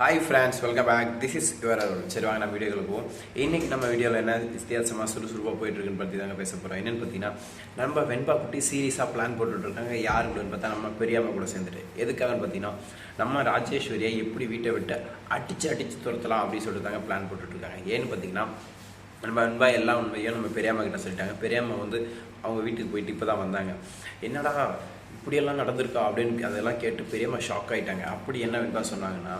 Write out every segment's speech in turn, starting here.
Hi friends welcome back this is your சரி வாங்க நம்ம வீடியோக்குள்ள போவோம். இன்னைக்கு நம்ம வீடியோவில் என்ன வித்தியாசமாக சுறுசுறுப்பாக போயிட்டு இருக்குன்னு பற்றி தாங்க பேச போகிறோம் என்னன்னு பார்த்தீங்கன்னா நம்ம வெண்பா குட்டி சீரியஸாக பிளான் போட்டுட்டு இருக்காங்க யார் கூடன்னு பார்த்தா நம்ம பெரியாம கூட சேர்ந்துட்டு. எதுக்காகன்னு பார்த்தீங்கன்னா நம்ம ராஜேஸ்வரியை எப்படி வீட்டை விட்டு அடித்து அடித்து துரத்தலாம் அப்படின்னு சொல்லிட்டு தாங்க பிளான் போட்டுட்ருக்காங்க. ஏன்னு பார்த்தீங்கன்னா நம்ம அன்பா எல்லா உண்மையும் நம்ம பெரியாம்மா கிட்ட சொல்லிட்டாங்க. பெரியாம்மா வந்து அவங்க வீட்டுக்கு போயிட்டு இப்போ தான் வந்தாங்க. என்னடா இப்படியெல்லாம் நடந்திருக்கா அப்படின்னு அதெல்லாம் கேட்டு பெரியம்மா ஷாக் ஆயிட்டாங்க. அப்படி என்ன வெண்பா சொன்னாங்கன்னா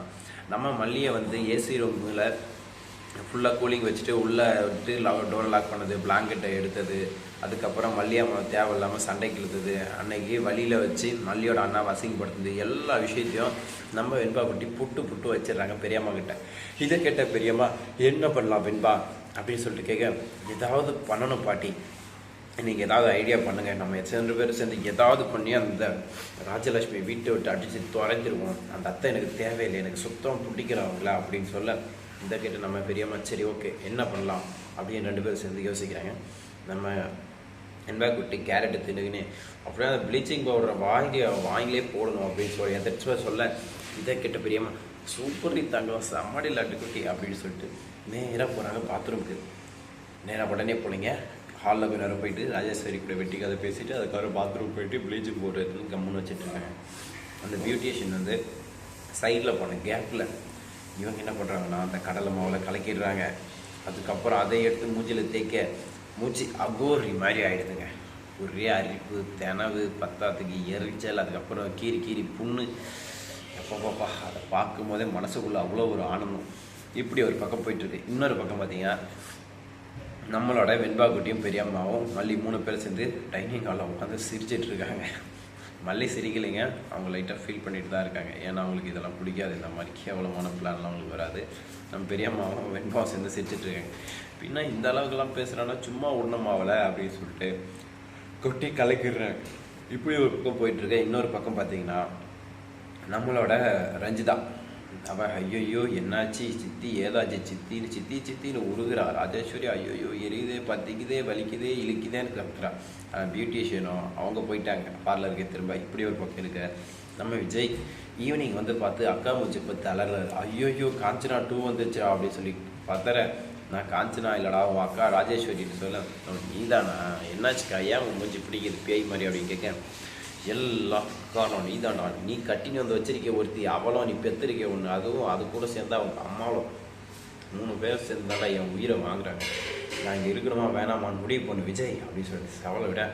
நம்ம மல்லியை வந்து ஏசி ரூமில் ஃபுல்லாக கூலிங் வச்சுட்டு உள்ளே விட்டு டோர் லாக் பண்ணது பிளாங்கெட்டை எடுத்தது. அதுக்கப்புறம் மல்லியம்மா தேவையில்லாமல் சண்டைக்கு இழுத்தது அன்னைக்கு வழியில் வச்சு மல்லியோட அண்ணா வசிங்கப்படுத்துது எல்லா விஷயத்தையும் நம்ம வெண்பா குட்டி புட்டு புட்டு வச்சிடுறாங்க பெரியம்மா கிட்ட. இதை கேட்ட பெரியம்மா என்ன பண்ணலாம் வெண்பா? அப்படின்னு சொல்லிட்டு கேட்க ஏதாவது பண்ணணும் பாட்டி. நீங்கள் ஏதாவது ஐடியா பண்ணுங்கள் நம்ம ரெண்டு பேரும் சேர்ந்து ஏதாவது பண்ணி அந்த ராஜலட்சுமி வீட்டை விட்டு அடித்து தொலைஞ்சிருவோம். அந்த அத்தை எனக்கு தேவையில்லை. எனக்கு சுத்தம் பிடிக்கிறவங்களா அப்படின்னு சொல்ல இந்த கேட்டு நம்ம பெரியம்மா சரி ஓகே என்ன பண்ணலாம்? அப்படின்னு ரெண்டு பேரும் சேர்ந்து யோசிக்கிறாங்க. நம்ம என்பா குட்டி கேரட் தின்னுக்குன்னு அப்படியே அந்த ப்ளீச்சிங் பவுடரை வாங்கி வாங்கிலே போடணும். அப்படின்னு சொல்லி எதாச்சும் சொல்ல இதை கேட்ட பெரியம்மா சூப்பர் தங்கம் செம்மடி லட்டு குட்டி அப்படின்னு சொல்லிட்டு நேராக போகிறாங்க பாத்ரூமுக்கு நேராக உடனே போனீங்க. ஹாலில் போய் நேரம் போயிட்டு ராஜேஸ்வரி கூட வெட்டி கதை பேசிட்டு அதுக்கப்புறம் பாத்ரூம் போயிட்டு ப்ளீச்சிங் பவுடர் கம்முன்னு வச்சுட்ருக்காங்க அந்த பியூட்டிஷியன் வந்து சைடில் போன கேப்பில் இவங்க என்ன பண்ணுறாங்கன்னா அந்த கடலை மாவில் கலக்கிடுறாங்க. அதுக்கப்புறம் அதை எடுத்து மூஞ்சில் தேய்க்க மூச்சு அகோரி மாதிரி ஆகிடுதுங்க ஒரே அரிப்பு தினவு பத்தாத்துக்கு எரிச்சல் அதுக்கப்புறம் கீறி கீறி புண்ணு. எப்போ பாப்பா அதை பார்க்கும் போதே மனசுக்குள்ளே அவ்வளோ ஒரு ஆனந்தம். இப்படி ஒரு பக்கம் போயிட்டுருக்கு இன்னொரு பக்கம் பார்த்தீங்கன்னா நம்மளோட வெண்பா குட்டியும் பெரியம்மாவும் மல்லி மூணு பேர் சேர்ந்து டைனிங் ஹாலில் உட்காந்து சிரிச்சிட்டு இருக்காங்க. மல்லி சிரிக்கலைங்க. அவங்க லைட்டாக ஃபீல் பண்ணிட்டு தான் இருக்காங்க. ஏன்னா அவங்களுக்கு இதெல்லாம் பிடிக்காது. இந்த மாதிரி கேவலமான பிளான்லாம் அவங்களுக்கு வராது. நம்ம பெரியம்மாவும் வெண்பாவும் சேர்ந்து சிரிச்சிட்டு இருக்காங்க. பின்ன இந்த அளவுக்குலாம் பேசுகிறான்னா சும்மா உண்ணமாவலை அப்படின்னு சொல்லிட்டு கொட்டி கலக்கிடுறாங்க. இப்படி ஒரு பக்கம் போயிட்டுருக்கேன் இன்னொரு பக்கம் பார்த்தீங்கன்னா நம்மளோட ரஞ்சிதா. அவள் ஐயோயோ என்னாச்சு? சித்தி ஏதாச்சு? சித்தின்னு சித்தி சித்தின்னு உருகுறா. ராஜேஸ்வரி ஐயோயோ எரியுதே பத்திக்குதே வலிக்குதே இழுக்குதேன்னு கத்துறா பியூட்டிஷியனும் அவங்க போயிட்டாங்க. பார்லருக்கு திரும்ப இப்படி ஒரு பக்கம் இருக்க. நம்ம விஜய் ஈவினிங் வந்து பார்த்து அக்கா மூச்சு பத்து அலறாரு ஐயோயோ காஞ்சனா டூ வந்துச்சா அப்படின்னு சொல்லி பார்த்தற நான் காஞ்சனா இல்லடா உன் அக்கா ராஜேஸ்வரின்னு சொல்ல. நீதானா? என்னாச்சுக்கா? ஏன் உன் மூஞ்சி பிடிக்குது? பேய் மாதிரி அப்படின்னு கேட்க. எல்லாம் காரணம் நீ தான்டா நீ கட்டின்னு வந்து வச்சிருக்க ஒருத்தி அவளும் நீ பெத்திருக்க ஒன்று அதுவும் அது கூட சேர்ந்தா அவங்க அம்மாவும் மூணு பேர் சேர்ந்தாடா என் உயிரை வாங்குறாங்க. நான் இங்கே இருக்கணுமா வேணாமான்னு முடிவு பண்ணு. விஜய் அப்படின்னு சொல்லிட்டு அவளை விட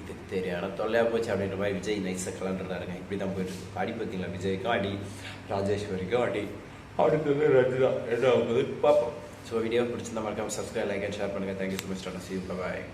இது தெரியாத தொல்லையாக போச்சு அப்படின்ற மாதிரி விஜய் நைஸாக கலண்டுறாருங்க இப்படி தான் போயிட்டு இருக்கு அடி பார்த்தீங்களா விஜய்க்கும் அடி. ராஜேஸ்வரிக்கும் அடி. அடுத்தது ரஜிதா. ஏதோ பார்ப்போம். ஸோ வீடியோ பிடிச்சிருந்தா மறக்காம சப்ஸ்கிரைப் லைக் அண்ட் ஷேர் பண்ணுங்கள் thank you so much tata see bye